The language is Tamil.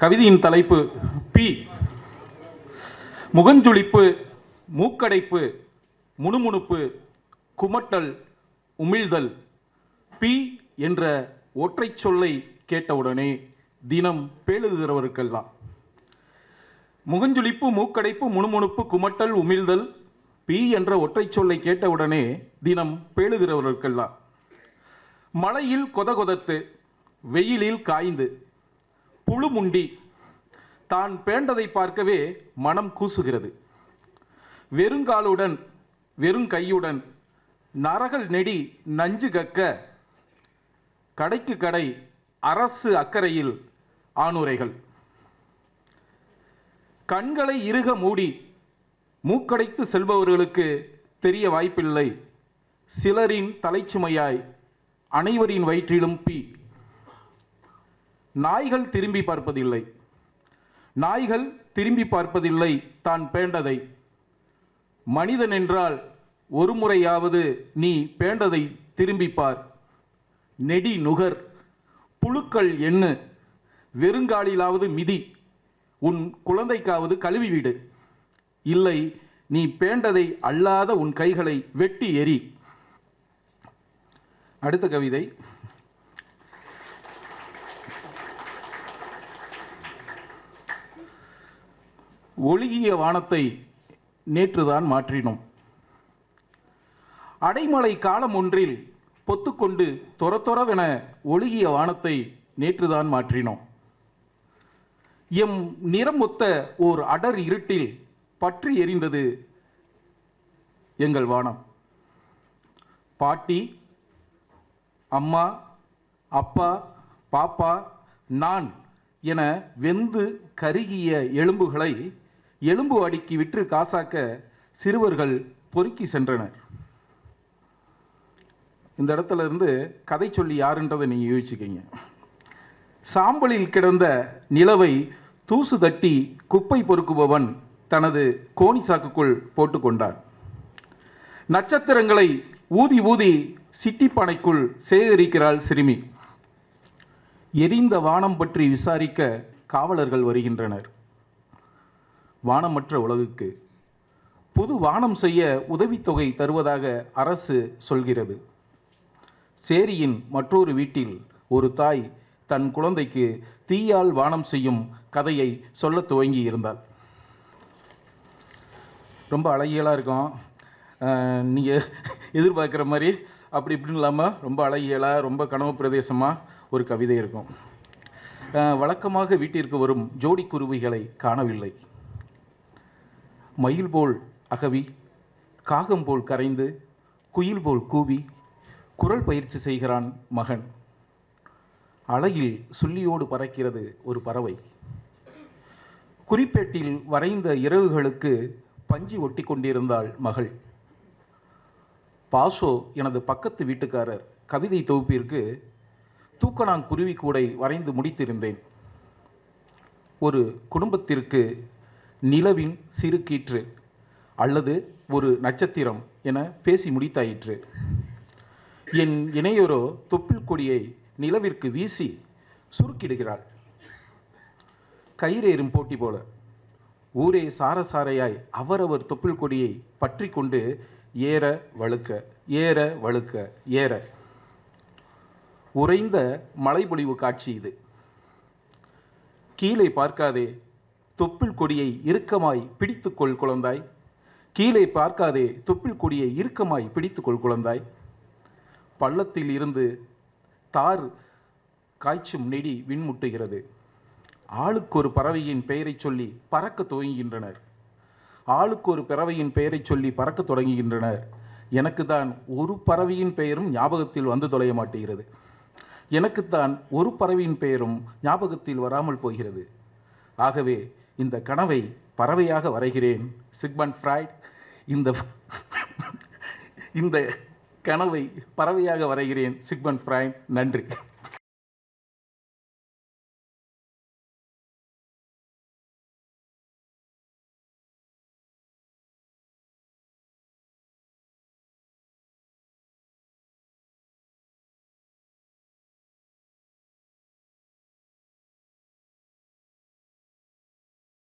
கவிதையின் தலைப்பு பி. முகஞ்சுளிப்பு மூக்கடைப்பு முணுமுணுப்பு குமட்டல் உமிழ்தல். பி என்ற ஒற்றை சொல்லை கேட்டவுடனே தினம் பேழுகிறவருக்கெல்லாம் முகஞ்சுளிப்பு மூக்கடைப்பு முணுமுணுப்பு குமட்டல் உமிழ்தல். பி என்ற ஒற்றை சொல்லை கேட்டவுடனே தினம் பேழுகிறவர்களுக்கெல்லாம் மழையில் கொதகொதத்து வெயிலில் காய்ந்து. புழுமுண்டி. தான் பேண்டதை பார்க்கவே மனம் கூசுகிறது. வெறுங்காலுடன் வெறுங்கையுடன் நரகல் நெடி நஞ்சு கக்க கடைக்கு கடை அரசு அக்கறையில் ஆணுரைகள். கண்களை இறுக மூடி மூக்கடைத்து செல்பவர்களுக்கு தெரிய வாய்ப்பில்லை. சிலரின் தலைச்சுமையாய் அனைவரின் வயிற்றிலும் பி நாய்கள் திரும்பி பார்ப்பதில்லை. நாய்கள் திரும்பி பார்ப்பதில்லை தான் பேண்டதை. மனிதன் என்றால் ஒரு முறையாவது நீ பேண்டதை திரும்பி பார். நெடி நுகர் புழுக்கள் என்ன வெறுங்காலிலாவது மிதி உன் குழந்தைக்காவது கழுவி விடு இல்லை நீ பேண்டதை அல்லாத உன் கைகளை வெட்டி எறி. அடுத்த கவிதை. ஒழுகிய வானத்தை நேற்றுதான் மாற்றினோம். அடைமலை காலம் ஒன்றில் பொத்துக்கொண்டு தொர தொரவென ஒழுகிய வானத்தை நேற்றுதான் மாற்றினோம். எம் நிறம் ஒத்த ஓர் அடர் இருட்டில் பற்றி எரிந்தது எங்கள் வானம். பாட்டி அம்மா அப்பா பாப்பா நான் என வெந்து கருகிய எலும்புகளை எலும்பு அடுக்கி விற்று காசாக்க சிறுவர்கள் பொறுக்கி சென்றனர். இந்த இடத்துல இருந்து கதை சொல்லி யாருன்றதை நீங்கள் யோசிச்சுக்கீங்க. சாம்பலில் கிடந்த நிலவை தூசு தட்டி குப்பை பொறுக்குபவன் தனது கோணி சாக்குக்குள் போட்டுக்கொண்டான் நட்சத்திரங்களை ஊதி ஊதி சிட்டிப்பானைக்குள் சேகரிக்கிறாள் சிறுமி. எரிந்த வானம் பற்றி விசாரிக்க காவலர்கள் வருகின்றனர். வானமற்ற உலகுக்கு. புது வானம் செய்ய உதவித்தொகை தருவதாக அரசு சொல்கிறது. சேரியின் மற்றொரு வீட்டில் ஒரு தாய் தன் குழந்தைக்கு தீயால் வானம் செய்யும் கதையை சொல்ல துவங்கி இருந்தாள் ரொம்ப அழகியலாக இருக்கும். நீங்கள் எதிர்பார்க்குற மாதிரி அப்படி இப்படின்னு இல்லாமல் ரொம்ப அழகியலாக ரொம்ப கனவு பிரதேசமாக ஒரு கவிதை இருக்கும். வழக்கமாக வீட்டிற்கு வரும் ஜோடி குருவிகளை காணவில்லை. மயில் போல் அகவி காகம் போல் கரைந்து குயில் போல் கூவி குரல் பயிற்சி செய்கிறான் மகன். அலையில் சுள்ளியோடு பறக்கிறது ஒரு பறவை. குறிப்பேட்டில் வரைந்த இரவுகளுக்கு பஞ்சு ஒட்டி கொண்டிருந்தாள் மகள். பாசோ எனது பக்கத்து வீட்டுக்காரர் கவிதை தொகுப்பிற்கு தூக்கணாங்குருவி கூடை வரைந்து முடித்திருந்தேன். ஒரு குடும்பத்திற்கு நிலவின் சிறு கீற்று அல்லது ஒரு நட்சத்திரம் என பேசி முடித்தாயிற்று. என் இணையரோ தொப்பில் கொடியை நிலவிற்கு வீசி சுருக்கிடுகிறாள். கயிறேறும் போட்டி போல. ஊரே சாரசாரையாய் அவரவர் தொப்பில் கொடியை பற்றி கொண்டு ஏற வழுக்க ஏற வழுக்க ஏற. உறைந்த மழைப்பொழிவு காட்சி இது. கீழே பார்க்காதே தொப்பில் கொடியை இறுக்கமாய் பிடித்துக்கொள் குழந்தாய். கீழே பார்க்காதே தொப்பில் கொடியை இறுக்கமாய் பிடித்துக்கொள் குழந்தாய். பள்ளத்தில் இருந்து தார் காய்ச்சும் நெடி விண்முட்டுகிறது. ஆளுக்கு ஒரு பறவையின் பெயரைச் சொல்லி பறக்க துவங்குகின்றனர். ஆளுக்கு ஒரு பறவையின் பெயரைச் சொல்லி பறக்க தொடங்குகின்றனர். எனக்கு தான் ஒரு பறவையின் பெயரும் ஞாபகத்தில் வந்து தொலைய மாட்டேகிறது. எனக்குத்தான் ஒரு பறவையின் பெயரும் ஞாபகத்தில் வராமல் போகிறது. ஆகவே இந்த கனவை பறவையாக வரைகிறேன் சிக்மண்ட் ஃப்ராய்ட். இந்த இந்த கனவை பறவையாக வரைகிறேன் சிக்மண்ட் ஃப்ராய்ட். நன்றி.